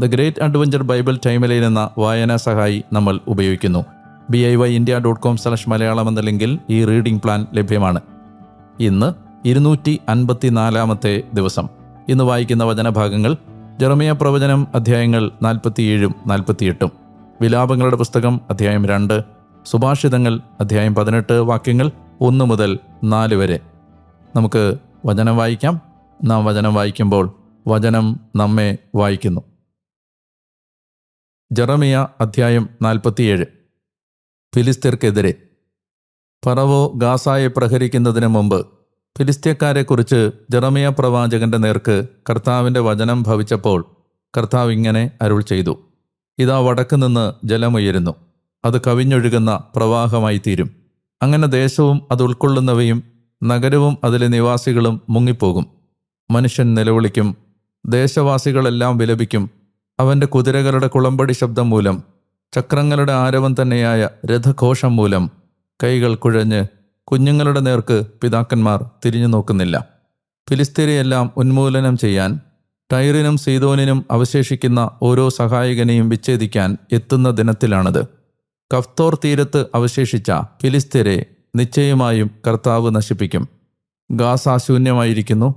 the great adventure bible timeline എന്ന വായനാ സഹായി നമ്മൾ ഉപയോഗിക്കുന്നു. B I Y India dot com slash Malayalam എന്ന ലിങ്കിൽ ഈ റീഡിംഗ് പ്ലാൻ ലഭ്യമാണ്. ഇന്ന് ഇരുന്നൂറ്റി അൻപത്തിനാലാമത്തെ ദിവസം. ഇന്ന് വായിക്കുന്ന വചനഭാഗങ്ങൾ ജെറമിയ പ്രവചനം അധ്യായങ്ങൾ നാൽപ്പത്തിയേഴും നാൽപ്പത്തിയെട്ടും. വിലാപങ്ങളുടെ പുസ്തകം അധ്യായം രണ്ട് സുഭാഷിതങ്ങൾ അധ്യായം പതിനെട്ട് വാക്യങ്ങൾ ഒന്ന് മുതൽ നാല് വരെ. നമുക്ക് വചനം വായിക്കാം. നാം വചനം വായിക്കുമ്പോൾ വചനം നമ്മെ വായിക്കുന്നു. ജെറമിയ അധ്യായം നാൽപ്പത്തിയേഴ്. ഫിലിസ്തീർക്കെതിരെ പറവോ ഗാസായെ പ്രഹരിക്കുന്നതിന് മുമ്പ് ഫിലിസ്തീയക്കാരെക്കുറിച്ച് ജറമിയ പ്രവാചകന്റെ നേർക്ക് കർത്താവിന്റെ വചനം ഭവിച്ചപ്പോൾ കർത്താവ് ഇങ്ങനെ അരുൾ ചെയ്തു. ഇതാ വടക്ക് നിന്ന് ജലമുയരുന്നു. അത് കവിഞ്ഞൊഴുകുന്ന പ്രവാഹമായി തീരും. അങ്ങനെ ദേശവും അത് ഉൾക്കൊള്ളുന്നവയും നഗരവും അതിലെ നിവാസികളും മുങ്ങിപ്പോകും. മനുഷ്യൻ നിലവിളിക്കും. ദേശവാസികളെല്ലാം വിലപിക്കും. അവന്റെ കുതിരകളുടെ കുളമ്പടി ശബ്ദം മൂലം ചക്രങ്ങളുടെ ആരവം തന്നെയായ രഥഘോഷം മൂലം കൈകൾ കുഴഞ്ഞ് കുഞ്ഞുങ്ങളുടെ നേർക്ക് പിതാക്കന്മാർ തിരിഞ്ഞു നോക്കുന്നില്ല. ഫിലിസ്തീനെയെല്ലാം ഉന്മൂലനം ചെയ്യാൻ ടൈറിനും സീതോനിനും അവശേഷിക്കുന്ന ഓരോ സഹായകനെയും വിച്ഛേദിക്കാൻ എത്തുന്ന ദിനത്തിലാണത്. കഫ്തോർ തീരത്ത് അവശേഷിച്ച ഫിലിസ്തീരെ നിശ്ചയമായും കർത്താവ് നശിപ്പിക്കും. ഗാസ ശൂന്യമായിരിക്കുന്നു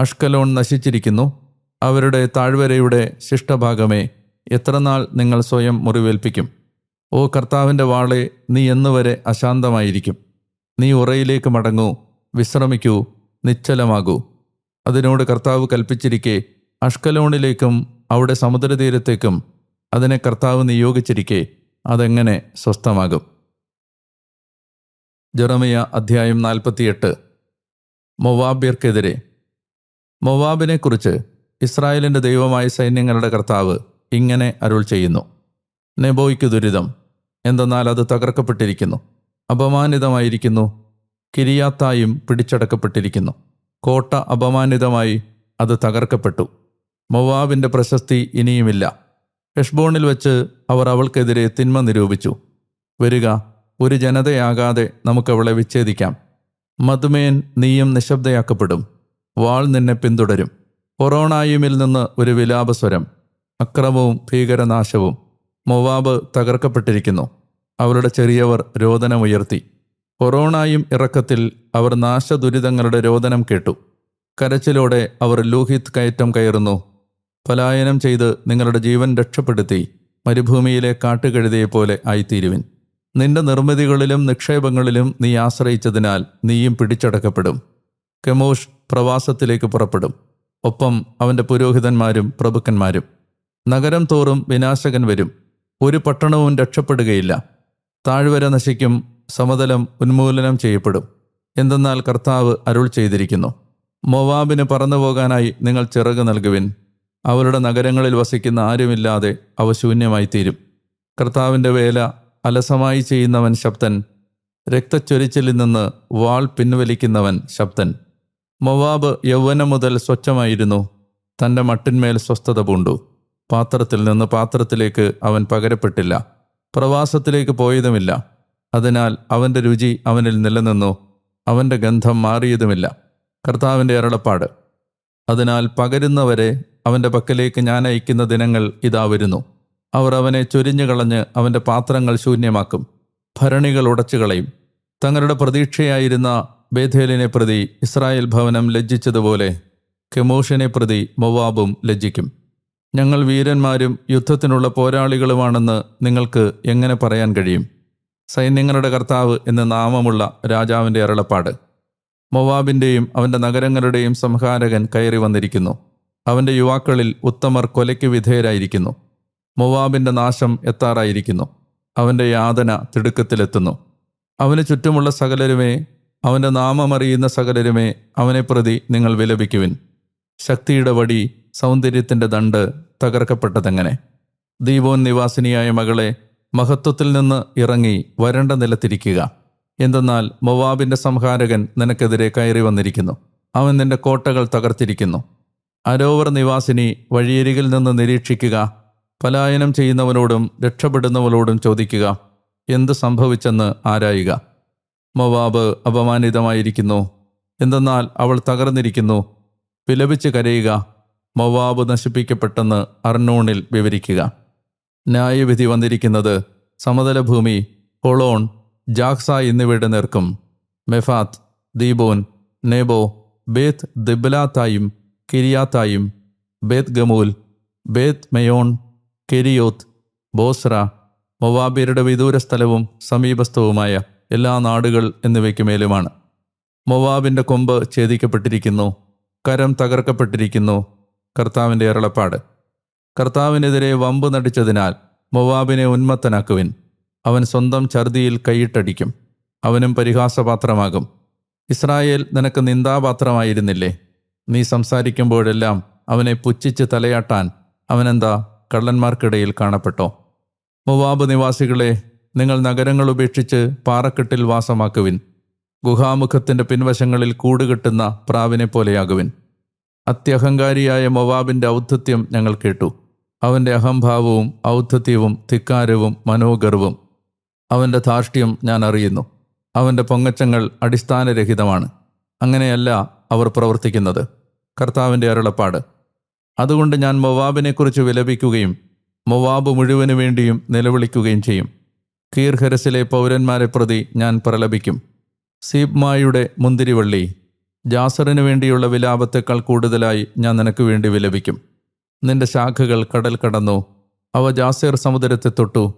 അഷ്കലോൺ നശിച്ചിരിക്കുന്നു അവരുടെ താഴ്വരയുടെ ശിഷ്ടഭാഗമേ എത്രനാൾ നിങ്ങൾ സ്വയം മുറിവേൽപ്പിക്കും? ഓ കർത്താവിന്റെ വാളെ നീ എന്നുവരെ അശാന്തമായിരിക്കും. നീ ഉറയിലേക്ക് മടങ്ങൂ വിശ്രമിക്കൂ നിശ്ചലമാകൂ. അതിനോട് കർത്താവ് കൽപ്പിച്ചിരിക്കെ അഷ്കലോണിലേക്കും അവിടെ സമുദ്രതീരത്തേക്കും അതിനെ കർത്താവ് നിയോഗിച്ചിരിക്കെ അതെങ്ങനെ സ്വസ്ഥമാകും? ജെറമിയ അധ്യായം നാൽപ്പത്തിയെട്ട്. മൊവാബ്യർക്കെതിരെ. മൊവാബിനെക്കുറിച്ച് ഇസ്രായേലിന്റെ ദൈവമായ സൈന്യങ്ങളുടെ കർത്താവ് ഇങ്ങനെ അരുൾ ചെയ്യുന്നു. നെബോയ്ക്ക് ദുരിതം. എന്തെന്നാൽ അത് തകർക്കപ്പെട്ടിരിക്കുന്നു. അപമാനിതമായിരിക്കുന്നു. കിരിയാത്തായും പിടിച്ചടക്കപ്പെട്ടിരിക്കുന്നു. കോട്ട അപമാനിതമായി അത് തകർക്കപ്പെട്ടു. മൊവാബിന്റെ പ്രശസ്തി ഇനിയുമില്ല. ഹെഷ്ബോണിൽ വെച്ച് അവർ അവൾക്കെതിരെ തിന്മ നിരൂപിച്ചു. വരിക ഒരു ജനതയാകാതെ നമുക്കവളെ വിച്ഛേദിക്കാം. മധുമേൻ നീയും നിശബ്ദയാക്കപ്പെടും. വാൾ നിന്നെ പിന്തുടരും. കൊറോണായുമിൽ നിന്ന് ഒരു വിലാപസ്വരം അക്രമവും ഭീകരനാശവും മൊവാബ് തകർക്കപ്പെട്ടിരിക്കുന്നു. അവരുടെ ചെറിയവർ രോദനമുയർത്തി. കൊറോണായും ഇറക്കത്തിൽ അവർ നാശദുരിതങ്ങളുടെ രോദനം കേട്ടു. കരച്ചിലോടെ അവർ ലൂഹിത് കയറ്റം കയറുന്നു. പലായനം ചെയ്ത് നിങ്ങളുടെ ജീവൻ രക്ഷപ്പെടുത്തി മരുഭൂമിയിലെ കാട്ടുകഴുതയെപ്പോലെ ആയിത്തീരുവിൻ. നിന്റെ നിർമ്മിതികളിലും നിക്ഷേപങ്ങളിലും നീ ആശ്രയിച്ചതിനാൽ നീയും പിടിച്ചടക്കപ്പെടും. കെമോഷ് പ്രവാസത്തിലേക്ക് പുറപ്പെടും. ഒപ്പം അവന്റെ പുരോഹിതന്മാരും പ്രഭുക്കന്മാരും. നഗരം തോറും വിനാശകൻ വരും. ഒരു പട്ടണവും രക്ഷപ്പെടുകയില്ല. താഴ്വര നശിക്കും. സമതലം ഉന്മൂലനം ചെയ്യപ്പെടും. എന്തെന്നാൽ കർത്താവ് അരുൾ ചെയ്തിരിക്കുന്നു. മൊവാബിന് പറന്നു പോകാനായി നിങ്ങൾ ചിറക് നൽകുവിൻ. അവരുടെ നഗരങ്ങളിൽ വസിക്കുന്ന ആരുമില്ലാതെ അവ ശൂന്യമായി തീരും കർത്താവിന്റെ വേല അലസമായി ചെയ്യുന്നവൻ ശബ്ദൻ. രക്തച്ചൊരിച്ചിലിൽ നിന്ന് വാൾ പിൻവലിക്കുന്നവൻ ശബ്ദൻ. മൊവാബ് യൗവനം മുതൽ സ്വച്ഛമായിരുന്നു. തന്റെ മട്ടിന്മേൽ സ്വസ്ഥത പൂണ്ടു. പാത്രത്തിൽ നിന്ന് പാത്രത്തിലേക്ക് അവൻ പകരപ്പെട്ടില്ല. പ്രവാസത്തിലേക്ക് പോയതുമില്ല. അതിനാൽ അവന്റെ രുചി അവനിൽ നിലനിന്നു. അവന്റെ ഗന്ധം മാറിയതുമില്ല. കർത്താവിന്റെ അരളപ്പാട്. അതിനാൽ പകരുന്നവരെ അവന്റെ പക്കലേക്ക് ഞാൻ അയക്കുന്ന ദിനങ്ങൾ ഇതാ വരുന്നു. അവർ അവനെ ചൊരിഞ്ഞു കളഞ്ഞ് അവന്റെ പാത്രങ്ങൾ ശൂന്യമാക്കും. ഭരണികൾ ഉടച്ചു കളയും തങ്ങളുടെ പ്രതീക്ഷയായിരുന്ന ബേഥേലിനെ പ്രതി ഇസ്രായേൽ ഭവനം ലജ്ജിച്ചതുപോലെ കെമോഷിനെ പ്രതി മൊവാബും ലജ്ജിക്കും. ഞങ്ങൾ വീരന്മാരും യുദ്ധത്തിനുള്ള പോരാളികളുമാണെന്ന് നിങ്ങൾക്ക് എങ്ങനെ പറയാൻ കഴിയും? സൈന്യങ്ങളുടെ കർത്താവ് എന്ന് നാമമുള്ള രാജാവിന്റെ അരളപ്പാട്. മൊവാബിന്റെയും അവന്റെ നഗരങ്ങളുടെയും സംഹാരകൻ കയറി വന്നിരിക്കുന്നു. അവന്റെ യുവാക്കളിൽ ഉത്തമർ കൊലയ്ക്ക് വിധേയരായിരിക്കുന്നു. മൊവാബിന്റെ നാശം എത്താറായിരിക്കുന്നു. അവന്റെ യാതന തിടുക്കത്തിലെത്തുന്നു. അവന് ചുറ്റുമുള്ള സകലരുമേ അവന്റെ നാമം അറിയുന്ന സകലരുമേ അവനെ പ്രതി നിങ്ങൾ വിലപിക്കുവിൻ. ശക്തിയുടെ വടി സൗന്ദര്യത്തിന്റെ ദണ്ട് തകർക്കപ്പെട്ടതെങ്ങനെ? ദീപോൻ നിവാസിനിയായ മകളെ മഹത്വത്തിൽ നിന്ന് ഇറങ്ങി വരണ്ട നിലത്തിരിക്കുക. എന്തെന്നാൽ മൊവാബിന്റെ സംഹാരകൻ നിനക്കെതിരെ കയറി വന്നിരിക്കുന്നു. അവൻ നിന്റെ കോട്ടകൾ തകർത്തിരിക്കുന്നു. അരോവർ നിവാസിനി വഴിയരികിൽ നിന്ന് നിരീക്ഷിക്കുക. പലായനം ചെയ്യുന്നവനോടും രക്ഷപ്പെടുന്നവരോടും ചോദിക്കുക. എന്ത് സംഭവിച്ചെന്ന് ആരായുക? മൊവാബ് അപമാനിതമായിരിക്കുന്നു. എന്തെന്നാൽ അവൾ തകർന്നിരിക്കുന്നു. വിലപിച്ച് കരയുക. മവാബ് നശിപ്പിക്കപ്പെട്ടെന്ന് അർണോണിൽ വിവരിക്കുക. ന്യായവിധി വന്നിരിക്കുന്നത് സമതലഭൂമി ഹൊളോൺ ജാക്സ എന്നിവയുടെ നേർക്കും. മെഫാത്ത് ദീബോൻ നെബോ ബേത്ത് ദിബ്ലാത്തായും കിരിയാത്തായും ബേത്ത് ഗമൂൽ ബേത്ത് മെയോൺ കെരിയോത്ത് ബോസ്ര മൊവാബിയരുടെ വിദൂര സ്ഥലവും സമീപസ്ഥവുമായ എല്ലാ നാടുകൾ എന്നിവയ്ക്ക് മേലുമാണ്. മൊവാബിന്റെ കൊമ്പ് ഛേദിക്കപ്പെട്ടിരിക്കുന്നു കരം തകർക്കപ്പെട്ടിരിക്കുന്നു കർത്താവിന്റെ അരുളപ്പാട്. കർത്താവിനെതിരെ വമ്പ് നടിച്ചതിനാൽ മൊവാബിനെ ഉന്മത്തനാക്കുവിൻ. അവൻ സ്വന്തം ഛർദിയിൽ കൈയിട്ടടിക്കും അവനും പരിഹാസപാത്രമാകും. ഇസ്രായേൽ നിനക്ക് നിന്ദാപാത്രമായിരുന്നില്ലേ? നീ സംസാരിക്കുമ്പോഴെല്ലാം അവനെ പുച്ഛിച്ച് തലയാട്ടാൻ അവനെന്താ കള്ളന്മാർക്കിടയിൽ കാണപ്പെട്ടോ? മൊവാബ് നിവാസികളെ നിങ്ങൾ നഗരങ്ങൾ ഉപേക്ഷിച്ച് പാറക്കെട്ടിൽ വാസമാക്കുവിൻ. ഗുഹാമുഖത്തിന്റെ പിൻവശങ്ങളിൽ കൂടുകെട്ടുന്ന പ്രാവിനെ പോലെയാകുവിൻ. അത്യഹങ്കാരിയായ മൊവാബിന്റെ ഔദ്ധത്യം ഞങ്ങൾ കേട്ടു. അവന്റെ അഹംഭാവവും ഔദ്ധത്യവും ധിക്കാരവും മനോഗർവും. അവന്റെ ധാർഷ്ട്യം ഞാൻ അറിയുന്നു. അവന്റെ പൊങ്ങച്ചങ്ങൾ അടിസ്ഥാനരഹിതമാണ്. അങ്ങനെയല്ല അവർ പ്രവർത്തിക്കുന്നത്. കർത്താവിന്റെ അരുളപ്പാട്. അതുകൊണ്ട് ഞാൻ മൊവാബിനെക്കുറിച്ച് വിലപിക്കുകയും മൊവാബ് മുഴുവനു വേണ്ടിയും നിലവിളിക്കുകയും ചെയ്യും. കീർഹരസിലെ പൗരന്മാരെ പ്രതി ഞാൻ പ്രലപിക്കും. സീബ്മായുടെ മുന്തിരിവള്ളി ജാസറിനു വേണ്ടിയുള്ള വിലാപത്തേക്കാൾ കൂടുതലായി ഞാൻ നിനക്ക് വേണ്ടി വിലപിക്കും. നിന്റെ ശാഖകൾ കടൽ കടന്നു അവ ജാസേർ സമുദ്രത്തെ തൊട്ടു.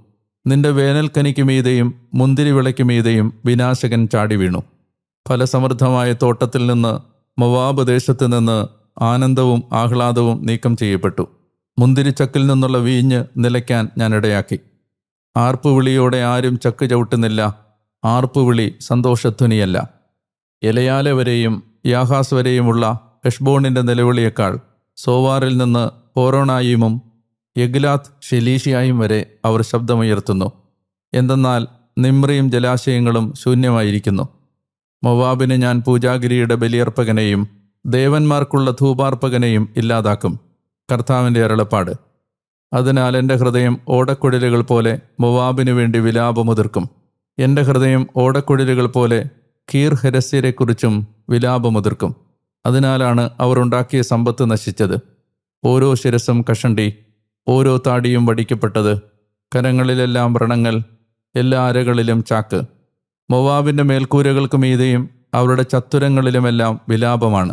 നിന്റെ വേനൽക്കനിക്ക് മീതെയും മുന്തിരിവിളയ്ക്ക് മീതെയും വിനാശകൻ ചാടി വീണു. ഫലസമൃദ്ധമായ തോട്ടത്തിൽ നിന്ന് മൊവാബ് ദേശത്ത് നിന്ന് ആനന്ദവും ആഹ്ലാദവും നീക്കം ചെയ്യപ്പെട്ടു. മുന്തിരിച്ചക്കിൽ നിന്നുള്ള വീഞ്ഞ് നിലയ്ക്കാൻ ഞാൻ ഇടയാക്കി. ആർപ്പുവിളിയോടെ ആരും ചക്ക് ചവിട്ടുന്നില്ല. ആർപ്പുവിളി സന്തോഷധ്വനിയല്ല. എലയാല വരെയും യാഹാസ് വരെയുമുള്ള ഹെഷ്ബോണിന്റെ നിലവിളിയേക്കാൾ സോവാറിൽ നിന്ന് ഹോറോണായിമും യഗ്ലാത്ത് ഷെലീഷിയായും വരെ അവർ ശബ്ദമുയർത്തുന്നു. എന്തെന്നാൽ നിമ്രിയും ജലാശയങ്ങളും ശൂന്യമായിരിക്കുന്നു. മൊവാബിന് ഞാൻ പൂജാഗിരിയുടെ ബലിയർപ്പകനെയും ദേവന്മാർക്കുള്ള ധൂപാർപ്പകനെയും ഇല്ലാതാക്കും. കർത്താവിന്റെ അരുളപ്പാട്. അതിനാൽ എന്റെ ഹൃദയം ഓടക്കുഴലുകൾ പോലെ മൊവാബിനു വേണ്ടി വിലാപമുതിർക്കും. എന്റെ ഹൃദയം ഓടക്കുഴലുകൾ പോലെ കീർ ഹെരസ്യരെക്കുറിച്ചും വിലാപമുതിർക്കും. അതിനാലാണ് അവർ ഉണ്ടാക്കിയ സമ്പത്ത് നശിച്ചത്. ഓരോ ശിരസും കഷണ്ടി ഓരോ താടിയും വടിക്കപ്പെട്ടത്. കരങ്ങളിലെല്ലാം വ്രണങ്ങൾ എല്ലാ അരകളിലും ചാക്ക്. മൊവാബിന്റെ മേൽക്കൂരകൾക്ക് മീതെയും അവരുടെ ചത്തുരങ്ങളിലുമെല്ലാം വിലാപമാണ്.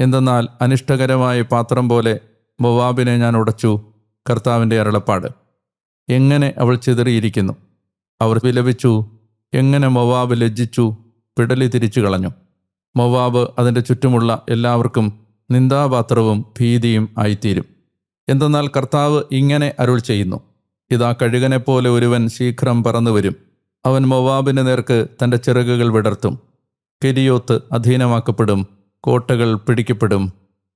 എന്തെന്നാൽ അനിഷ്ടകരമായ പാത്രം പോലെ മൊവാബിനെ ഞാൻ ഉടച്ചു. കർത്താവിന്റെ അരുളപ്പാട്. എങ്ങനെ അവൾ ചിതറിയിരിക്കുന്നു? അവർ വിലപിച്ചു എങ്ങനെ മൊവാബ് ലജ്ജിച്ചു പിടലി തിരിച്ചു കളഞ്ഞു. മൊവാബ് അതിന്റെ ചുറ്റുമുള്ള എല്ലാവർക്കും നിന്ദാപാത്രവും ഭീതിയും ആയിത്തീരും. എന്തെന്നാൽ കർത്താവ് ഇങ്ങനെ അരുൾ ചെയ്യുന്നു. ഇതാ കഴുകനെപ്പോലെ ഒരുവൻ ശീഘ്രം പറന്നു വരും. അവൻ മൊവാബിന് നേർക്ക് തന്റെ ചിറകുകൾ വിടർത്തും. കെരിയോത്ത് അധീനമാക്കപ്പെടും കോട്ടകൾ പിടിക്കപ്പെടും.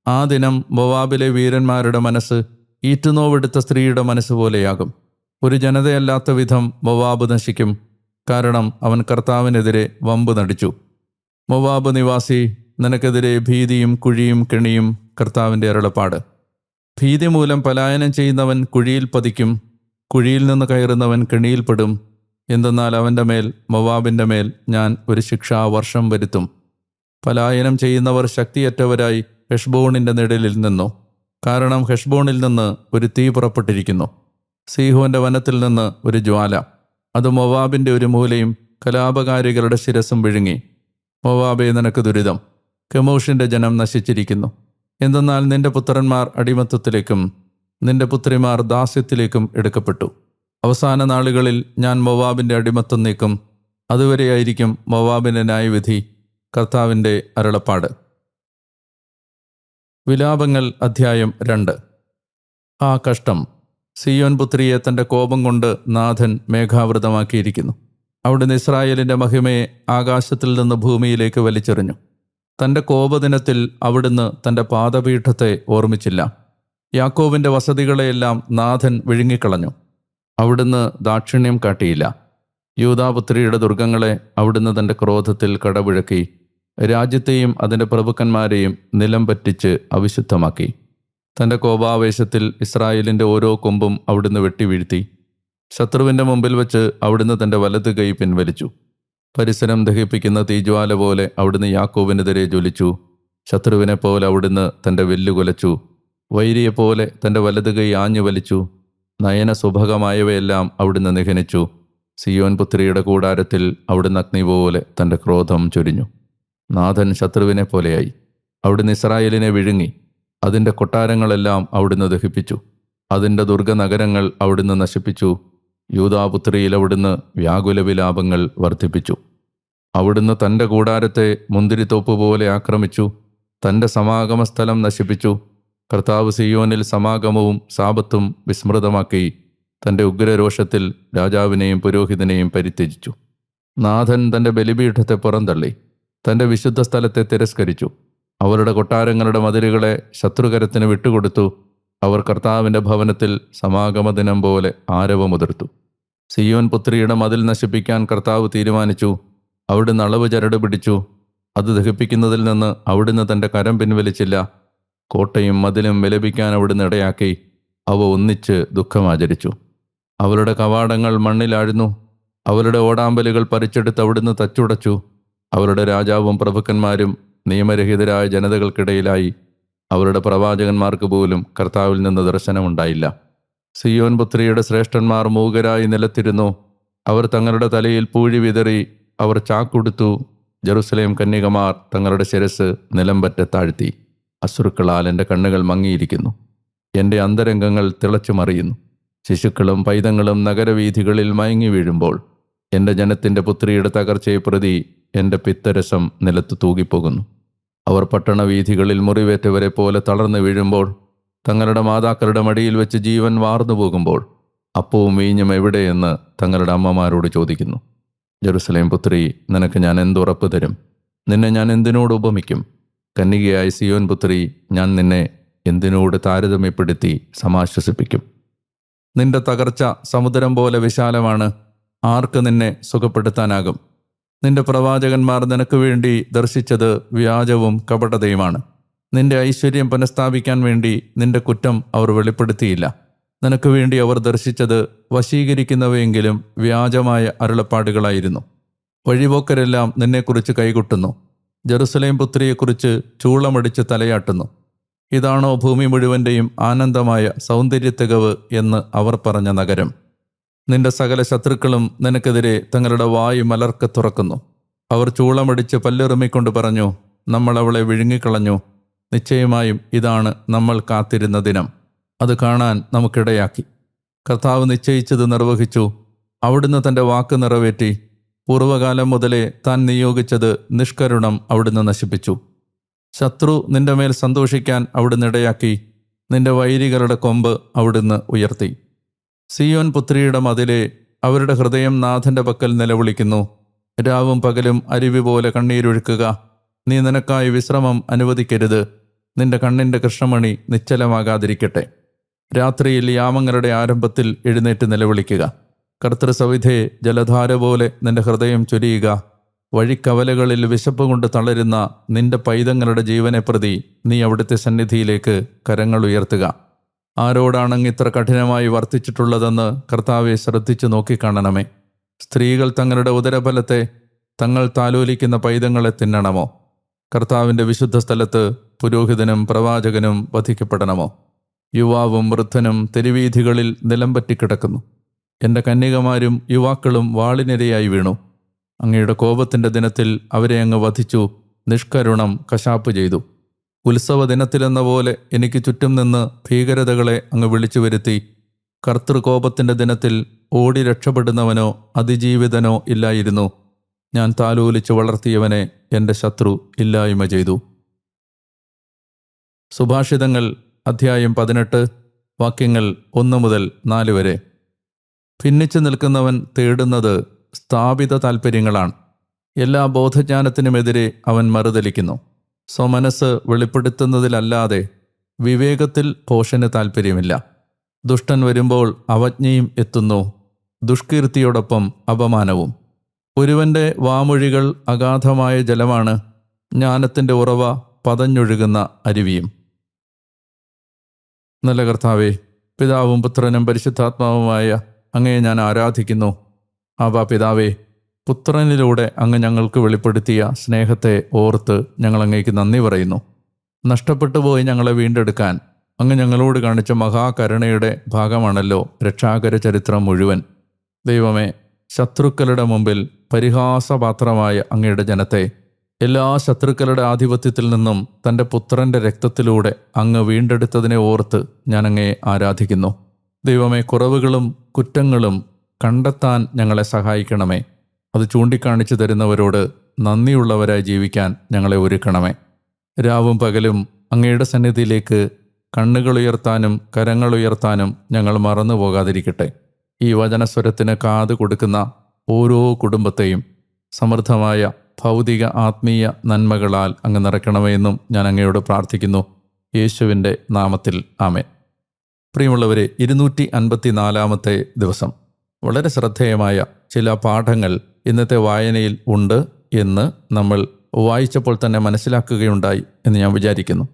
ആ ദിനം മൊവാബിലെ വീരന്മാരുടെ മനസ്സ് ഈറ്റുനോവെടുത്ത സ്ത്രീയുടെ മനസ്സ് പോലെയാകും. ഒരു ജനതയല്ലാത്ത വിധം മൊവാബ് നശിക്കും. കാരണം അവൻ കർത്താവിനെതിരെ വമ്പ് നടിച്ചു. മൊവാബ് നിവാസി നിനക്കെതിരെ ഭീതിയും കുഴിയും കെണിയും കർത്താവിന്റെ അരുളപ്പാട്. ഭീതി മൂലം പലായനം ചെയ്യുന്നവൻ കുഴിയിൽ പതിക്കും കുഴിയിൽ നിന്ന് കയറുന്നവൻ കെണിയിൽപ്പെടും എന്തെന്നാൽ അവന്റെ മേൽ മൊവാബിന്റെ മേൽ ഞാൻ ഒരു ശിക്ഷാവർഷം വരുത്തും. പലായനം ചെയ്യുന്നവർ ശക്തിയറ്റവരായി ഹെഷ്ബോണിന്റെ നിഴലിൽ നിന്നു. കാരണം ഹെഷ്ബോണിൽ നിന്ന് ഒരു തീ പുറപ്പെട്ടിരിക്കുന്നു. സീഹോന്റെ വനത്തിൽ നിന്ന് ഒരു ജ്വാല. അത് മൊവാബിന്റെ ഒരു മൂലയും കലാപകാരികളുടെ ശിരസും വിഴുങ്ങി. മൊവാബെ നിനക്ക് ദുരിതം. കെമോഷിന്റെ ജനം നശിച്ചിരിക്കുന്നു. എന്തെന്നാൽ നിന്റെ പുത്രന്മാർ അടിമത്തത്തിലേക്കും നിന്റെ പുത്രിമാർ ദാസ്യത്തിലേക്കും എടുക്കപ്പെട്ടു. അവസാന നാളുകളിൽ ഞാൻ മൊവാബിന്റെ അടിമത്തം നീക്കും. അതുവരെയായിരിക്കും മൊവാബിന്റെ ന്യായവിധി കർത്താവിന്റെ അരുളപ്പാട്. വിലാപങ്ങൾ അധ്യായം രണ്ട്. ആ കഷ്ടം സിയോൻ പുത്രിയെ തന്റെ കോപം കൊണ്ട് നാഥൻ മേഘാവൃതമാക്കിയിരിക്കുന്നു. അവിടുന്ന് ഇസ്രായേലിന്റെ മഹിമയെ ആകാശത്തിൽ നിന്ന് ഭൂമിയിലേക്ക് വലിച്ചെറിഞ്ഞു. തന്റെ കോപദിനത്തിൽ അവിടുന്ന് തന്റെ പാദപീഠത്തെ ഓർമ്മിച്ചില്ല. യാക്കോവിന്റെ വസതികളെയെല്ലാം നാഥൻ വിഴുങ്ങിക്കളഞ്ഞു. അവിടുന്ന് ദാക്ഷിണ്യം കാട്ടിയില്ല. യൂതാപുത്രിയുടെ ദുർഗങ്ങളെ അവിടുന്ന് തന്റെ ക്രോധത്തിൽ കടപുഴക്കി രാജ്യത്തെയും അതിന്റെ പ്രഭുക്കന്മാരെയും നിലം പറ്റിച്ച് അവിശുദ്ധമാക്കി. തന്റെ കോപാവേശത്തിൽ ഇസ്രായേലിന്റെ ഓരോ കൊമ്പും അവിടുന്ന് വെട്ടിവീഴ്ത്തി ശത്രുവിന്റെ മുമ്പിൽ വെച്ച് അവിടുന്ന് തന്റെ വലത് കൈ പിൻവലിച്ചു. പരിസരം ദഹിപ്പിക്കുന്ന തീജ്വാല പോലെ അവിടുന്ന് യാക്കോവിനെതിരെ ജ്വലിച്ചു. ശത്രുവിനെ പോലെ അവിടുന്ന് തന്റെ വെല്ലു വൈരിയെ വൈരിയെപ്പോലെ തന്റെ വലത് കൈ ആഞ്ഞു വലിച്ചു. നയന സുഭകമായവയെല്ലാം അവിടുന്ന് നിഹനിച്ചു. സിയോൻ പുത്രിയുടെ കൂടാരത്തിൽ അവിടുന്ന് അഗ്നി പോലെ തന്റെ ക്രോധം ചൊരിഞ്ഞു. നാഥൻ ശത്രുവിനെ പോലെയായി അവിടുന്ന് ഇസ്രായേലിനെ വിഴുങ്ങി. അതിന്റെ കൊട്ടാരങ്ങളെല്ലാം അവിടുന്ന് ദഹിപ്പിച്ചു. അതിന്റെ ദുർഗനഗരങ്ങൾ അവിടുന്ന് നശിപ്പിച്ചു. യൂതാപുത്രിയിൽ അവിടുന്ന് വ്യാകുല വിലാപങ്ങൾ വർദ്ധിപ്പിച്ചു. അവിടുന്ന് തന്റെ കൂടാരത്തെ മുന്തിരിത്തോപ്പ് പോലെ ആക്രമിച്ചു. തന്റെ സമാഗമ സ്ഥലം നശിപ്പിച്ചു. കർത്താവ് സിയോനിൽ സമാഗമവും സാപത്തും വിസ്മൃതമാക്കി തന്റെ ഉഗ്രരോഷത്തിൽ രാജാവിനെയും പുരോഹിതനെയും പരിത്യജിച്ചു. നാഥൻ തന്റെ ബലിപീഠത്തെ പുറന്തള്ളി. തന്റെ വിശുദ്ധ സ്ഥലത്തെ തിരസ്കരിച്ചു. അവരുടെ കൊട്ടാരങ്ങളുടെ മതിലുകളെ ശത്രുകരത്തിന് വിട്ടുകൊടുത്തു. അവർ കർത്താവിന്റെ ഭവനത്തിൽ സമാഗമ ദിനം പോലെ ആരവമുതിർത്തു. സിയോൻ പുത്രിയുടെ മതിൽ നശിപ്പിക്കാൻ കർത്താവ് തീരുമാനിച്ചു. അവിടുന്ന് അളവ് ചരട് പിടിച്ചു. അത് ദഹിപ്പിക്കുന്നതിൽ നിന്ന് അവിടുന്ന് തന്റെ കരം പിൻവലിച്ചില്ല. കോട്ടയും മതിലും വിലപിക്കാൻ അവിടുന്ന് ഇടയാക്കി. അവ ഒന്നിച്ച് ദുഃഖമാചരിച്ചു അവരുടെ കവാടങ്ങൾ മണ്ണിലാഴ്ന്നു. അവരുടെ ഓടാമ്പലുകൾ പറിച്ചെടുത്ത് അവിടുന്ന് തച്ചുടച്ചു. അവരുടെ രാജാവും പ്രഭുക്കന്മാരും നിയമരഹിതരായ ജനതകൾക്കിടയിലായി അവരുടെ പ്രവാചകന്മാർക്ക് പോലും കർത്താവിൽ നിന്ന് ദർശനമുണ്ടായില്ല. സിയോൻ പുത്രിയുടെ ശ്രേഷ്ഠന്മാർ മൂകരായി നിലത്തിരുന്നു. അവർ തങ്ങളുടെ തലയിൽ പൂഴി വിതറി അവർ ചാക്കുടുത്തു. ജെറുസലേം കന്യകമാർ തങ്ങളുടെ ശിരസ് നിലംപറ്റെ താഴ്ത്തി. അസുറുക്കളാൽ എന്റെ കണ്ണുകൾ മങ്ങിയിരിക്കുന്നു. എന്റെ അന്തരംഗങ്ങൾ തിളച്ചു മറിയുന്നു ശിശുക്കളും പൈതങ്ങളും നഗരവീഥികളിൽ മയങ്ങി വീഴുമ്പോൾ എന്റെ ജനത്തിന്റെ പുത്രിയുടെ തകർച്ചയെ പ്രതി എന്റെ പിത്തരസം നിലത്ത് തൂകിപ്പോകുന്നു. അവർ പട്ടണവീഥികളിൽ മുറിവേറ്റവരെ പോലെ തളർന്നു വീഴുമ്പോൾ തങ്ങളുടെ മാതാക്കളുടെ മടിയിൽ വെച്ച് ജീവൻ വാർന്നു പോകുമ്പോൾ അപ്പവും വീഞ്ഞും എവിടെയെന്ന് തങ്ങളുടെ അമ്മമാരോട് ചോദിക്കുന്നു. ജെറുസലേം പുത്രി നിനക്ക് ഞാൻ എന്തുറപ്പ് തരും? നിന്നെ ഞാൻ എന്തിനോട് ഉപമിക്കും? കന്നികയായ സിയോൻ പുത്രി ഞാൻ നിന്നെ എന്തിനോട് താരതമ്യപ്പെടുത്തി സമാശ്വസിപ്പിക്കും? നിന്റെ തകർച്ച സമുദ്രം പോലെ വിശാലമാണ്. ആർക്ക് നിന്നെ സുഖപ്പെടുത്താനാകും? നിന്റെ പ്രവാചകന്മാർ നിനക്ക് വേണ്ടി ദർശിച്ചത് വ്യാജവും കപടതയുമാണ്. നിന്റെ ഐശ്വര്യം പുനഃസ്ഥാപിക്കാൻ വേണ്ടി നിന്റെ കുറ്റം അവർ വെളിപ്പെടുത്തിയില്ല. നിനക്ക് വേണ്ടി അവർ ദർശിച്ചത് വശീകരിക്കുന്നവയെങ്കിലും വ്യാജമായ അരുളപ്പാടുകളായിരുന്നു. വഴിപോക്കരെല്ലാം നിന്നെക്കുറിച്ച് കൈകൊട്ടുന്നു. ജെറുസലേം പുത്രിയെക്കുറിച്ച് ചൂളമടിച്ച് തലയാട്ടുന്നു. ഇതാണോ ഭൂമി മുഴുവന്റെയും ആനന്ദമായ സൗന്ദര്യത്തികവ് എന്ന് അവർ പറഞ്ഞ നഗരം. നിന്റെ സകല ശത്രുക്കളും നിനക്കെതിരെ തങ്ങളുടെ വായു മലർക്ക തുറക്കുന്നു. അവർ ചൂളമടിച്ച് പല്ലെറുമിക്കൊണ്ട് പറഞ്ഞു നമ്മൾ അവളെ വിഴുങ്ങിക്കളഞ്ഞു. നിശ്ചയമായും ഇതാണ് നമ്മൾ കാത്തിരുന്ന ദിനം. അത് കാണാൻ നമുക്കിടയാക്കി. കർത്താവ് നിശ്ചയിച്ചത് നിർവഹിച്ചു. അവിടുന്ന് തന്റെ വാക്ക് നിറവേറ്റി. പൂർവകാലം മുതലേ താൻ നിയോഗിച്ചത് നിഷ്കരുണം അവിടുന്ന് നശിപ്പിച്ചു. ശത്രു നിന്റെ മേൽ സന്തോഷിക്കാൻ അവിടുന്ന് ഇടയാക്കി. നിന്റെ വൈരികളുടെ കൊമ്പ് അവിടുന്ന് ഉയർത്തി. സിയോൻ പുത്രിയുടെ മതിലെ അവരുടെ ഹൃദയം നാഥന്റെ പക്കൽ നിലവിളിക്കുന്നു. രാവും പകലും അരുവി പോലെ കണ്ണീരൊഴുക്കുക. നീ നിനക്കായി വിശ്രമം അനുവദിക്കരുത്. നിന്റെ കണ്ണിന്റെ കൃഷ്ണമണി നിശ്ചലമാകാതിരിക്കട്ടെ. രാത്രിയിൽ യാമങ്ങളുടെ ആരംഭത്തിൽ എഴുന്നേറ്റ് നിലവിളിക്കുക. കർത്തൃസവിധയെ ജലധാര പോലെ നിന്റെ ഹൃദയം ചൊരിയുക. വഴിക്കവലകളിൽ വിശപ്പ് കൊണ്ട് തളരുന്ന നിന്റെ പൈതങ്ങളുടെ ജീവനെ പ്രതി നീ അവിടുത്തെ സന്നിധിയിലേക്ക് കരങ്ങൾ ഉയർത്തുക. ആരോടാണങ്ങ് ഇത്ര കഠിനമായി വർത്തിച്ചിട്ടുള്ളതെന്ന് കർത്താവെ ശ്രദ്ധിച്ചു നോക്കിക്കാണണമേ. സ്ത്രീകൾ തങ്ങളുടെ ഉദരഫലത്തെ തങ്ങൾ താലോലിക്കുന്ന പൈതങ്ങളെ തിന്നണമോ? കർത്താവിന്റെ വിശുദ്ധ സ്ഥലത്ത് പുരോഹിതനും പ്രവാചകനും വധിക്കപ്പെടണമോ? യുവാവും വൃദ്ധനും തെരുവീഥികളിൽ നിലം പറ്റിക്കിടക്കുന്നു എന്റെ കന്യകമാരും യുവാക്കളും വാളിനിരയായി വീണു. അങ്ങയുടെ കോപത്തിന്റെ ദിനത്തിൽ അവരെ അങ്ങ് വധിച്ചു നിഷ്കരുണം കശാപ്പ് ചെയ്തു. ഉത്സവ ദിനത്തിലെന്ന പോലെ എനിക്ക് ചുറ്റും നിന്ന് ഭീകരതകളെ അങ്ങ് വിളിച്ചു വരുത്തി. കർത്തൃകോപത്തിന്റെ ദിനത്തിൽ ഓടി രക്ഷപ്പെടുന്നവനോ അതിജീവിതനോ ഇല്ലായിരുന്നു. ഞാൻ താലോലിച്ച് വളർത്തിയവനെ എന്റെ ശത്രു ഇല്ലായ്മ ചെയ്തു. സുഭാഷിതങ്ങൾ അധ്യായം പതിനെട്ട് വാക്യങ്ങൾ ഒന്ന് മുതൽ നാല് വരെ. ഭിന്നിച്ചു നിൽക്കുന്നവൻ തേടുന്നത് സ്ഥാപിത താൽപ്പര്യങ്ങളാണ് എല്ലാ ബോധജ്ഞാനത്തിനുമെതിരെ അവൻ മറുതലിക്കുന്നു. സ്വമനസ് വെളിപ്പെടുത്തുന്നതിലല്ലാതെ വിവേകത്തിൽ പോഷന് താൽപ്പര്യമില്ല ദുഷ്ടൻ വരുമ്പോൾ അവജ്ഞയും എത്തുന്നു. ദുഷ്കീർത്തിയോടൊപ്പം അപമാനവും. ഒരുവന്റെ വാമൊഴികൾ അഗാധമായ ജലമാണ്. ജ്ഞാനത്തിന്റെ ഉറവ പതഞ്ഞൊഴുകുന്ന അരുവിയും. നല്ല കർത്താവേ പിതാവും പുത്രനും പരിശുദ്ധാത്മാവുമായ അങ്ങയെ ഞാൻ ആരാധിക്കുന്നു. ആവാ പിതാവേ പുത്രനിലൂടെ അങ്ങ് ഞങ്ങൾക്ക് വെളിപ്പെടുത്തിയ സ്നേഹത്തെ ഓർത്ത് ഞങ്ങൾ അങ്ങേക്ക് നന്ദി പറയുന്നു. നഷ്ടപ്പെട്ടു പോയി ഞങ്ങളെ വീണ്ടെടുക്കാൻ അങ്ങ് ഞങ്ങളോട് കാണിച്ച മഹാകരുണയുടെ ഭാഗമാണല്ലോ രക്ഷാകര ചരിത്രം മുഴുവൻ. ദൈവമേ ശത്രുക്കളുടെ മുമ്പിൽ പരിഹാസപാത്രമായ അങ്ങയുടെ ജനത്തെ എല്ലാ ശത്രുക്കളുടെ ആധിപത്യത്തിൽ നിന്നും തന്റെ പുത്രന്റെ രക്തത്തിലൂടെ അങ്ങ് വീണ്ടെടുത്തതിനെ ഓർത്ത് ഞാൻ ആരാധിക്കുന്നു. ദൈവമേ കുറവുകളും കുറ്റങ്ങളും കണ്ടെത്താൻ ഞങ്ങളെ സഹായിക്കണമേ. അത് ചൂണ്ടിക്കാണിച്ചു തരുന്നവരോട് നന്ദിയുള്ളവരായി ജീവിക്കാൻ ഞങ്ങളെ ഒരുക്കണമേ. രാവും പകലും അങ്ങയുടെ സന്നിധിയിലേക്ക് കണ്ണുകളുയർത്താനും കരങ്ങൾ ഉയർത്താനും ഞങ്ങൾ മറന്നു പോകാതിരിക്കട്ടെ. ഈ വചനസ്വരത്തിന് കാത് കൊടുക്കുന്ന ഓരോ കുടുംബത്തെയും സമൃദ്ധമായ ഭൗതിക ആത്മീയ നന്മകളാൽ അങ്ങ് നിറയ്ക്കണമെന്നും ഞാൻ അങ്ങയോട് പ്രാർത്ഥിക്കുന്നു. യേശുവിന്റെ നാമത്തിൽ ആമേൻ. പ്രിയമുള്ളവരെ ഇരുന്നൂറ്റി അൻപത്തി നാലാമത്തെ ദിവസം. വളരെ ശ്രദ്ധേയമായ ചില പാഠങ്ങൾ ഇന്നത്തെ വായനയിൽ ഉണ്ട് എന്ന് നമ്മൾ വായിച്ചപ്പോൾ തന്നെ മനസ്സിലാക്കുകയുണ്ടായി എന്ന് ഞാൻ വിചാരിക്കുന്നു.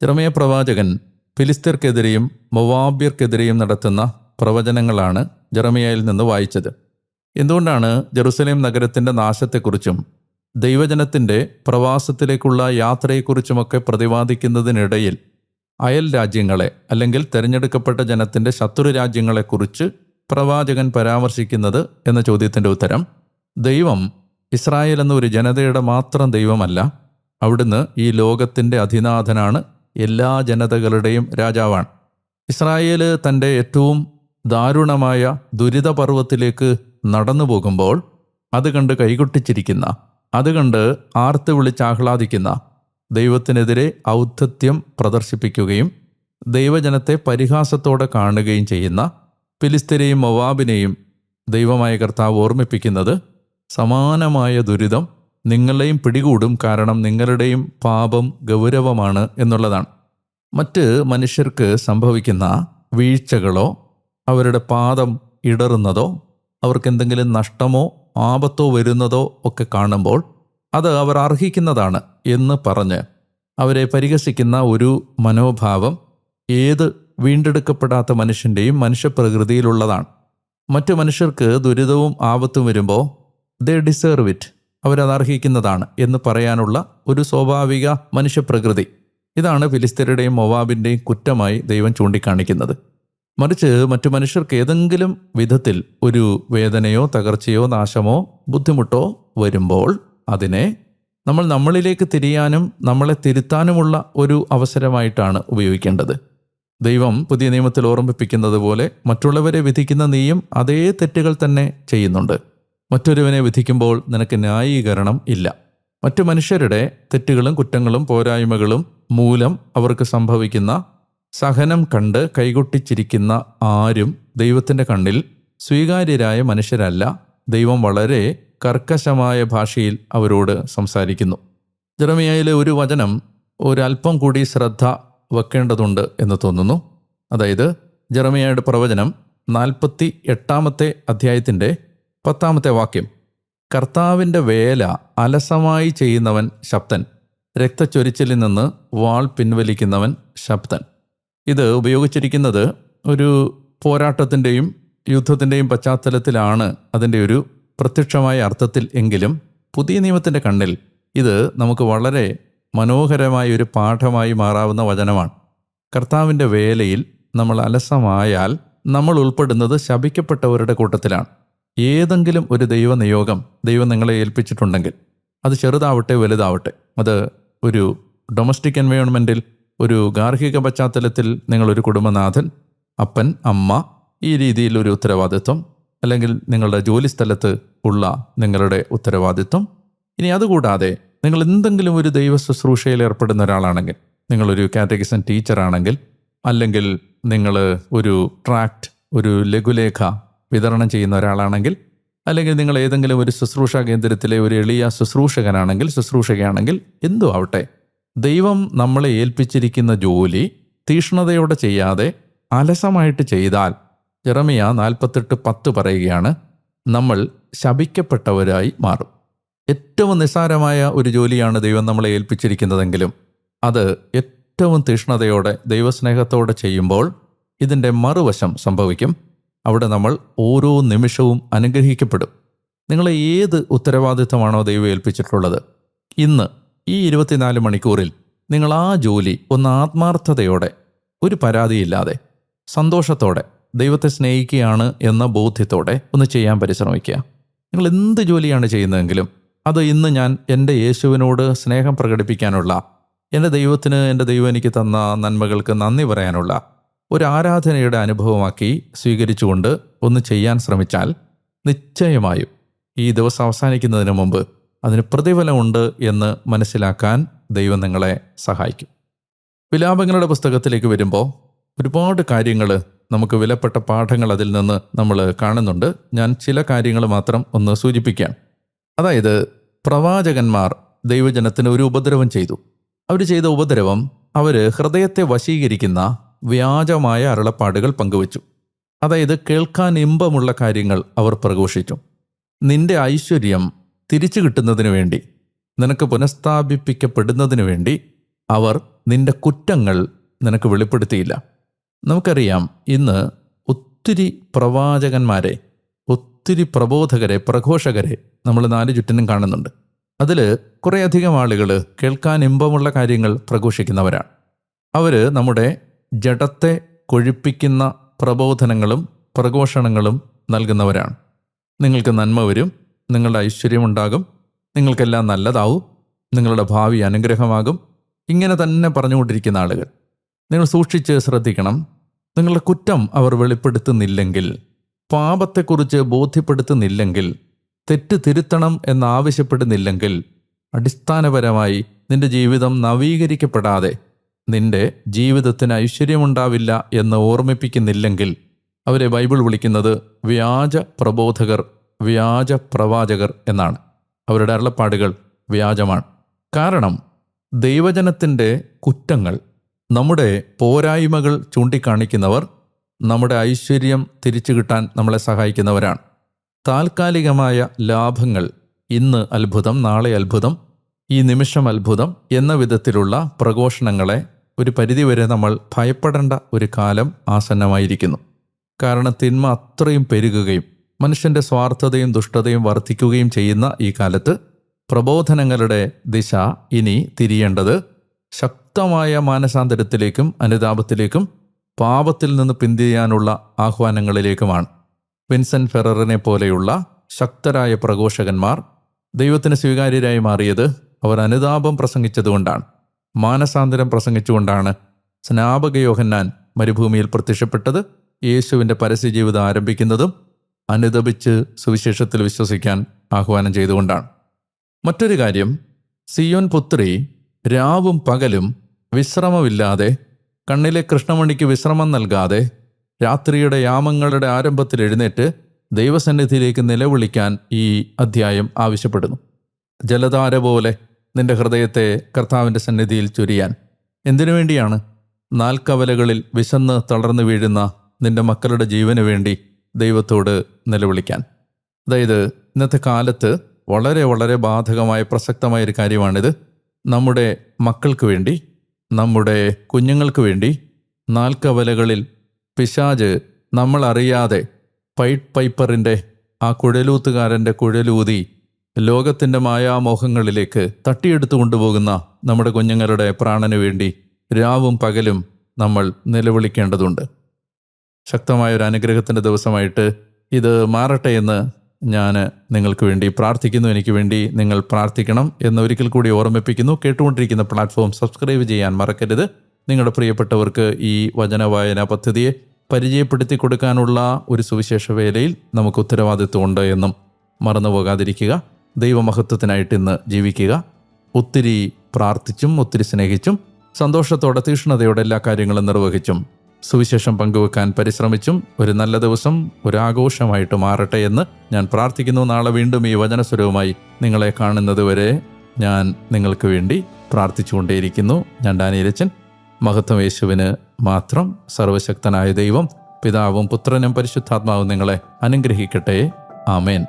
ജെറമയ പ്രവാചകൻ ഫിലിസ്തീർക്കെതിരെയും മൊവാബ്യർക്കെതിരെയും നടത്തുന്ന പ്രവചനങ്ങളാണ് ജെറമിയയിൽ നിന്ന് വായിച്ചത്. എന്തുകൊണ്ടാണ് ജെറുസലേം നഗരത്തിന്റെ നാശത്തെക്കുറിച്ചും ദൈവജനത്തിന്റെ പ്രവാസത്തിലേക്കുള്ള യാത്രയെക്കുറിച്ചുമൊക്കെ പ്രതിപാദിക്കുന്നതിനിടയിൽ അയൽ രാജ്യങ്ങളെ അല്ലെങ്കിൽ തിരഞ്ഞെടുക്കപ്പെട്ട ജനത്തിന്റെ ശത്രു രാജ്യങ്ങളെക്കുറിച്ച് പ്രവാചകൻ പരാമർശിക്കുന്നത് എന്ന ചോദ്യത്തിന്റെ ഉത്തരം ദൈവം ഇസ്രായേൽ എന്ന ഒരു ജനതയുടെ മാത്രം ദൈവമല്ല അവിടുന്ന് ഈ ലോകത്തിന്റെ അധിനാഥനാണ് എല്ലാ ജനതകളുടെയും രാജാവാണ്. ഇസ്രായേൽ തന്റെ ഏറ്റവും ദാരുണമായ ദുരിതപർവത്തിലേക്ക് നടന്നു പോകുമ്പോൾ അത് കണ്ട് കൈകൊട്ടിച്ചിരിക്കുന്ന അത് കണ്ട് ആർത്ത് വിളിച്ചാഹ്ലാദിക്കുന്ന ദൈവത്തിനെതിരെ ഔദ്ധത്യം പ്രദർശിപ്പിക്കുകയും ദൈവജനത്തെ പരിഹാസത്തോടെ കാണുകയും ചെയ്യുന്ന ഫിലിസ്തീനെയും മൊവാബിനെയും ദൈവമായ കർത്താവ് ഓർമ്മിപ്പിക്കുന്നത് സമാനമായ ദുരിതം നിങ്ങളെയും പിടികൂടും കാരണം നിങ്ങളുടെയും പാപം ഗൗരവമാണ് എന്നുള്ളതാണ്. മറ്റ് മനുഷ്യർക്ക് സംഭവിക്കുന്ന വീഴ്ചകളോ അവരുടെ പാദം ഇടറുന്നതോ അവർക്ക് എന്തെങ്കിലും നഷ്ടമോ ആപത്തോ വരുന്നതോ ഒക്കെ കാണുമ്പോൾ അത് അവർ അർഹിക്കുന്നതാണ് എന്ന് പറഞ്ഞ് അവരെ പരിഹസിക്കുന്ന ഒരു മനോഭാവം ഏത് വീണ്ടെടുക്കപ്പെടാത്ത മനുഷ്യന്റെയും മനുഷ്യപ്രകൃതിയിലുള്ളതാണ്. മറ്റു മനുഷ്യർക്ക് ദുരിതവും ആപത്തും വരുമ്പോൾ ദേ ഡിസേർവ് ഇറ്റ് അവരത് അർഹിക്കുന്നതാണ് എന്ന് പറയാനുള്ള ഒരു സ്വാഭാവിക മനുഷ്യപ്രകൃതി. ഇതാണ് ഫിലിസ്തീനയുടെയും മൊവാബിന്റെയും കുറ്റമായി ദൈവം ചൂണ്ടിക്കാണിക്കുന്നത്. മറിച്ച് മറ്റു മനുഷ്യർക്ക് ഏതെങ്കിലും വിധത്തിൽ ഒരു വേദനയോ തകർച്ചയോ നാശമോ ബുദ്ധിമുട്ടോ വരുമ്പോൾ അതിനെ നമ്മൾ നമ്മളിലേക്ക് തിരിയാനും നമ്മളെ തിരുത്താനുമുള്ള ഒരു അവസരമായിട്ടാണ് ഉപയോഗിക്കേണ്ടത്. ദൈവം പുതിയ നിയമത്തിൽ ഓർമ്മിപ്പിക്കുന്നത് പോലെ മറ്റുള്ളവരെ വിധിക്കുന്ന നീയും അതേ തെറ്റുകൾ തന്നെ ചെയ്യുന്നുണ്ട്. മറ്റൊരുവനെ വിധിക്കുമ്പോൾ നിനക്ക് ന്യായീകരണം ഇല്ല. മറ്റു മനുഷ്യരുടെ തെറ്റുകളും കുറ്റങ്ങളും പോരായ്മകളും മൂലം അവർക്ക് സംഭവിക്കുന്ന സഹനം കണ്ട് കൈകൊട്ടിച്ചിരിക്കുന്ന ആരും ദൈവത്തിന്റെ കണ്ണിൽ സ്വീകാര്യരായ മനുഷ്യരല്ല. ദൈവം വളരെ കർക്കശമായ ഭാഷയിൽ അവരോട് സംസാരിക്കുന്നു. ജെറമിയയിലെ ഒരു വചനം ഒരല്പം കൂടി ശ്രദ്ധ വെക്കേണ്ടതുണ്ട് എന്ന് തോന്നുന്നു. അതായത് ജെറമിയയുടെ പ്രവചനം നാൽപ്പത്തി എട്ടാമത്തെ അധ്യായത്തിന്റെ പത്താമത്തെ വാക്യം. കർത്താവിന്റെ വേല അലസമായി ചെയ്യുന്നവൻ ശബ്ദൻ. രക്തച്ചൊരിച്ചിലിൽ നിന്ന് വാൾ പിൻവലിക്കുന്നവൻ ശബ്ദൻ. ഇത് ഉപയോഗിച്ചിരിക്കുന്നത് ഒരു പോരാട്ടത്തിന്റെയും യുദ്ധത്തിന്റെയും പശ്ചാത്തലത്തിലാണ് അതിന്റെ ഒരു പ്രത്യക്ഷമായ അർത്ഥത്തിൽ എങ്കിലും പുതിയ നിയമത്തിന്റെ കണ്ണിൽ ഇത് നമുക്ക് വളരെ മനോഹരമായ ഒരു പാഠമായി മാറാവുന്ന വചനമാണ്. കർത്താവിന്റെ വേലയിൽ നമ്മൾ അലസമായാൽ നമ്മൾ ഉൾപ്പെടുന്നത് ശപിക്കപ്പെട്ടവരുടെ കൂട്ടത്തിലാണ്. ഏതെങ്കിലും ഒരു ദൈവ നിയോഗം ദൈവം നിങ്ങളെ ഏൽപ്പിച്ചിട്ടുണ്ടെങ്കിൽ അത് ചെറുതാവട്ടെ വലുതാവട്ടെ. അത് ഒരു ഡൊമസ്റ്റിക് എൻവയോൺമെന്റിൽ ഒരു ഗാർഹിക പശ്ചാത്തലത്തിൽ നിങ്ങളൊരു കുടുംബനാഥൻ അപ്പൻ അമ്മ ഈ രീതിയിലൊരു ഉത്തരവാദിത്വം അല്ലെങ്കിൽ നിങ്ങളുടെ ജോലി സ്ഥലത്ത് ഉള്ള നിങ്ങളുടെ ഉത്തരവാദിത്വം. ഇനി അതുകൂടാതെ നിങ്ങൾ എന്തെങ്കിലും ഒരു ദൈവ ശുശ്രൂഷയിൽ ഏർപ്പെടുന്ന ഒരാളാണെങ്കിൽ നിങ്ങളൊരു കാറ്റഗിസൺ ടീച്ചറാണെങ്കിൽ അല്ലെങ്കിൽ നിങ്ങൾ ഒരു ട്രാക്ട് ഒരു ലഘുലേഖ വിതരണം ചെയ്യുന്ന ഒരാളാണെങ്കിൽ അല്ലെങ്കിൽ നിങ്ങൾ ഏതെങ്കിലും ഒരു ശുശ്രൂഷ കേന്ദ്രത്തിലെ ഒരു എളിയ ശുശ്രൂഷകനാണെങ്കിൽ ശുശ്രൂഷകയാണെങ്കിൽ എന്തു ആവട്ടെ? ദൈവം നമ്മളെ ഏൽപ്പിച്ചിരിക്കുന്ന ജോലി തീഷ്ണതയോടെ ചെയ്യാതെ അലസമായിട്ട് ചെയ്താൽ ജെറമിയ നാൽപ്പത്തെട്ട് പത്ത് പറയുകയാണ് നമ്മൾ ശപിക്കപ്പെട്ടവരായി മാറും. ഏറ്റവും നിസ്സാരമായ ഒരു ജോലിയാണ് ദൈവം നമ്മളെ ഏൽപ്പിച്ചിരിക്കുന്നതെങ്കിലും അത് ഏറ്റവും തീഷ്ണതയോടെ ദൈവസ്നേഹത്തോടെ ചെയ്യുമ്പോൾ ഇതിന്റെ മറുവശം സംഭവിക്കും. അവിടെ നമ്മൾ ഓരോ നിമിഷവും അനുഗ്രഹിക്കപ്പെടും. നിങ്ങളെ ഏത് ഉത്തരവാദിത്തമാണോ ദൈവം ഏൽപ്പിച്ചിട്ടുള്ളത്? ഇന്ന് ഈ ഇരുപത്തിനാല് മണിക്കൂറിൽ നിങ്ങൾ ആ ജോലി ഒന്ന് ആത്മാർത്ഥതയോടെ ഒരു പരാതിയില്ലാതെ സന്തോഷത്തോടെ ദൈവത്തെ സ്നേഹിക്കുകയാണ് എന്ന ബോധ്യത്തോടെ ഒന്ന് ചെയ്യാൻ പരിശ്രമിക്കുക. നിങ്ങൾ എന്ത് ജോലിയാണ് ചെയ്യുന്നതെങ്കിലും അത് ഇന്ന് ഞാൻ എന്റെ യേശുവിനോട് സ്നേഹം പ്രകടിപ്പിക്കാനുള്ള എന്റെ ദൈവത്തിന് എന്റെ ദൈവം എനിക്ക് തന്ന നന്മകൾക്ക് നന്ദി പറയാനുള്ള ഒരു ആരാധനയുടെ അനുഭവമാക്കി സ്വീകരിച്ചുകൊണ്ട് ഒന്ന് ചെയ്യാൻ ശ്രമിച്ചാൽ നിശ്ചയമായും ഈ ദിവസം അവസാനിക്കുന്നതിന് മുമ്പ് അതിന് പ്രതിഫലമുണ്ട് എന്ന് മനസ്സിലാക്കാൻ ദൈവം നിങ്ങളെ സഹായിക്കും. വിലാപങ്ങളുടെ പുസ്തകത്തിലേക്ക് വരുമ്പോൾ ഒരുപാട് കാര്യങ്ങൾ നമുക്ക് വിലപ്പെട്ട പാഠങ്ങൾ അതിൽ നിന്ന് നമ്മൾ കാണുന്നുണ്ട്. ഞാൻ ചില കാര്യങ്ങൾ മാത്രം ഒന്ന് സൂചിപ്പിക്കാം. അതായത് പ്രവാചകന്മാർ ദൈവജനത്തിന് ഒരു ഉപദ്രവം ചെയ്തു. അവർ ചെയ്ത ഉപദ്രവം അവർ ഹൃദയത്തെ വശീകരിക്കുന്ന വ്യാജമായ അരുളപ്പാടുകൾ പങ്കുവച്ചു. അതായത് കേൾക്കാൻ ഇമ്പമുള്ള കാര്യങ്ങൾ അവർ പ്രഘോഷിച്ചു. നിന്റെ ഐശ്വര്യം തിരിച്ചു കിട്ടുന്നതിനു വേണ്ടി നിനക്ക് പുനഃസ്ഥാപിപ്പിക്കപ്പെടുന്നതിന് വേണ്ടി അവർ നിന്റെ കുറ്റങ്ങൾ നിനക്ക് വെളിപ്പെടുത്തിയില്ല. നമുക്കറിയാം ഇന്ന് ഒത്തിരി പ്രവാചകന്മാരെ ഒത്തിരി പ്രബോധകരെ പ്രഘോഷകരെ നമ്മൾ നാല് ചുറ്റിനും കാണുന്നുണ്ട്. അതിൽ കുറേയധികം ആളുകൾ കേൾക്കാൻ ഇമ്പമുള്ള കാര്യങ്ങൾ പ്രഘോഷിക്കുന്നവരാണ്. അവർ നമ്മുടെ ജഡത്തെ കൊഴിപ്പിക്കുന്ന പ്രബോധനങ്ങളും പ്രഘോഷണങ്ങളും നൽകുന്നവരാണ്. നിങ്ങൾക്ക് നന്മ വരും നിങ്ങളുടെ ഐശ്വര്യമുണ്ടാകും നിങ്ങൾക്കെല്ലാം നല്ലതാവും നിങ്ങളുടെ ഭാവി അനുഗ്രഹമാകും. ഇങ്ങനെ തന്നെ പറഞ്ഞുകൊണ്ടിരിക്കുന്ന ആളുകൾ നിങ്ങൾ സൂക്ഷിച്ച് ശ്രദ്ധിക്കണം. നിങ്ങളുടെ കുറ്റം അവർ വെളിപ്പെടുത്തുന്നില്ലെങ്കിൽ പാപത്തെക്കുറിച്ച് ബോധ്യപ്പെടുത്തുന്നില്ലെങ്കിൽ തെറ്റ് തിരുത്തണം എന്നാവശ്യപ്പെടുന്നില്ലെങ്കിൽ അടിസ്ഥാനപരമായി നിന്റെ ജീവിതം നവീകരിക്കപ്പെടാതെ നിന്റെ ജീവിതത്തിന് ഐശ്വര്യമുണ്ടാവില്ല എന്ന് ഓർമ്മിപ്പിക്കുന്നില്ലെങ്കിൽ അവരെ ബൈബിൾ വിളിക്കുന്നത് വ്യാജ പ്രബോധകർ വ്യാജ പ്രവാചകർ എന്നാണ്. അവരുടെ അരുളപ്പാടുകൾ വ്യാജമാണ്. കാരണം ദൈവജനത്തിന്റെ കുറ്റങ്ങൾ നമ്മുടെ പോരായ്മകൾ ചൂണ്ടിക്കാണിക്കുന്നവർ നമ്മുടെ ഐശ്വര്യം തിരിച്ചു കിട്ടാൻ നമ്മളെ സഹായിക്കുന്നവരാണ്. താൽക്കാലികമായ ലാഭങ്ങൾ ഇന്ന് അത്ഭുതം നാളെ അത്ഭുതം ഈ നിമിഷം അത്ഭുതം എന്ന വിധത്തിലുള്ള പ്രഘോഷണങ്ങളെ ഒരു പരിധിവരെ നമ്മൾ ഭയപ്പെടേണ്ട ഒരു കാലം ആസന്നമായിരിക്കുന്നു. കാരണം തിന്മ അത്രയും പെരുകുകയും മനുഷ്യന്റെ സ്വാർത്ഥതയും ദുഷ്ടതയും വർദ്ധിക്കുകയും ചെയ്യുന്ന ഈ കാലത്ത് പ്രബോധനങ്ങളുടെ ദിശ ഇനി തിരിയേണ്ടത് ശക്തമായ മാനസാന്തരത്തിലേക്കും അനുതാപത്തിലേക്കും പാപത്തിൽ നിന്ന് പിന്തിരിയാനുള്ള ആഹ്വാനങ്ങളിലേക്കുമാണ്. വിൻസെന്റ് ഫെററിനെ പോലെയുള്ള ശക്തരായ പ്രഘോഷകന്മാർ ദൈവത്തിന് സ്വീകാര്യരായി മാറിയത് അവർ അനുതാപം പ്രസംഗിച്ചതുകൊണ്ടാണ് മാനസാന്തരം പ്രസംഗിച്ചുകൊണ്ടാണ് സ്നാപക യോഹന്നാൻ മരുഭൂമിയിൽ പ്രത്യക്ഷപ്പെട്ടത് യേശുവിന്റെ പരസ്യജീവിതം ആരംഭിക്കുന്നതും അനുദപിച്ച് സുവിശേഷത്തിൽ വിശ്വസിക്കാൻ ആഹ്വാനം ചെയ്തുകൊണ്ടാണ്. മറ്റൊരു കാര്യം സിയോൻ പുത്രി രാവും പകലും വിശ്രമമില്ലാതെ കണ്ണിലെ കൃഷ്ണമണിക്ക് വിശ്രമം നൽകാതെ രാത്രിയുടെ യാമങ്ങളുടെ ആരംഭത്തിൽ എഴുന്നേറ്റ് ദൈവസന്നിധിയിലേക്ക് നിലവിളിക്കാൻ ഈ അധ്യായം ആവശ്യപ്പെടുന്നു. ജലധാര പോലെ നിന്റെ ഹൃദയത്തെ കർത്താവിന്റെ സന്നിധിയിൽ ചൊരിയാൻ. എന്തിനു വേണ്ടിയാണ്? നാൽക്കവലകളിൽ വിശന്ന് തളർന്നു വീഴുന്ന നിന്റെ മക്കളുടെ ജീവന് വേണ്ടി ദൈവത്തോട് നിലവിളിക്കാൻ. അതായത് ഇന്നത്തെ കാലത്ത് വളരെ വളരെ ബാധകമായ പ്രസക്തമായ ഒരു കാര്യമാണിത്. നമ്മുടെ മക്കൾക്ക് വേണ്ടി നമ്മുടെ കുഞ്ഞുങ്ങൾക്ക് വേണ്ടി നാൽക്കവലകളിൽ പിശാജ് നമ്മളറിയാതെ പൈറ്റ് പൈപ്പറിന്റെ ആ കുഴലൂത്തുകാരന്റെ കുഴലൂതി ലോകത്തിന്റെ മായാമോഹങ്ങളിലേക്ക് തട്ടിയെടുത്തു കൊണ്ടുപോകുന്ന നമ്മുടെ കുഞ്ഞുങ്ങളുടെ പ്രാണന് വേണ്ടി രാവും പകലും നമ്മൾ നിലവിളിക്കേണ്ടതുണ്ട്. ശക്തമായ ഒരു അനുഗ്രഹത്തിന്റെ ദിവസമായിട്ട് ഇത് മാറട്ടെ എന്ന് ഞാൻ നിങ്ങൾക്ക് വേണ്ടി പ്രാർത്ഥിക്കുന്നു. എനിക്ക് വേണ്ടി നിങ്ങൾ പ്രാർത്ഥിക്കണം എന്ന് ഒരിക്കൽ കൂടി ഓർമ്മിപ്പിക്കുന്നു. കേട്ടുകൊണ്ടിരിക്കുന്ന പ്ലാറ്റ്ഫോം സബ്സ്ക്രൈബ് ചെയ്യാൻ മറക്കരുത്. നിങ്ങളുടെ പ്രിയപ്പെട്ടവർക്ക് ഈ വചന വായന പദ്ധതിയെ പരിചയപ്പെടുത്തി കൊടുക്കാനുള്ള ഒരു സുവിശേഷ വേലയിൽ നമുക്ക് ഉത്തരവാദിത്വമുണ്ട് എന്നും മറന്നു പോകാതിരിക്കുക ദൈവമഹത്വത്തിനായിട്ട് ഇന്ന് ജീവിക്കുക. ഒത്തിരി പ്രാർത്ഥിച്ചും ഒത്തിരി സ്നേഹിച്ചും സന്തോഷത്തോടെ തീഷ്ണതയോടെ എല്ലാ കാര്യങ്ങളും നിർവഹിച്ചും സുവിശേഷം പങ്കുവെക്കാൻ പരിശ്രമിച്ചും ഒരു നല്ല ദിവസം ഒരു ആഘോഷമായിട്ട് മാറട്ടെ എന്ന് ഞാൻ പ്രാർത്ഥിക്കുന്നു. നാളെ വീണ്ടും ഈ വചനസ്വരവുമായി നിങ്ങളെ കാണുന്നത് വരെ ഞാൻ നിങ്ങൾക്ക് വേണ്ടി പ്രാർത്ഥിച്ചുകൊണ്ടേയിരിക്കുന്നു. ഞാൻ ഡാനിയരച്ചൻ മഹത്വം യേശുവിന് മാത്രം സർവശക്തനായ ദൈവം പിതാവും പുത്രനും പരിശുദ്ധാത്മാവും നിങ്ങളെ അനുഗ്രഹിക്കട്ടെ. ആമേൻ.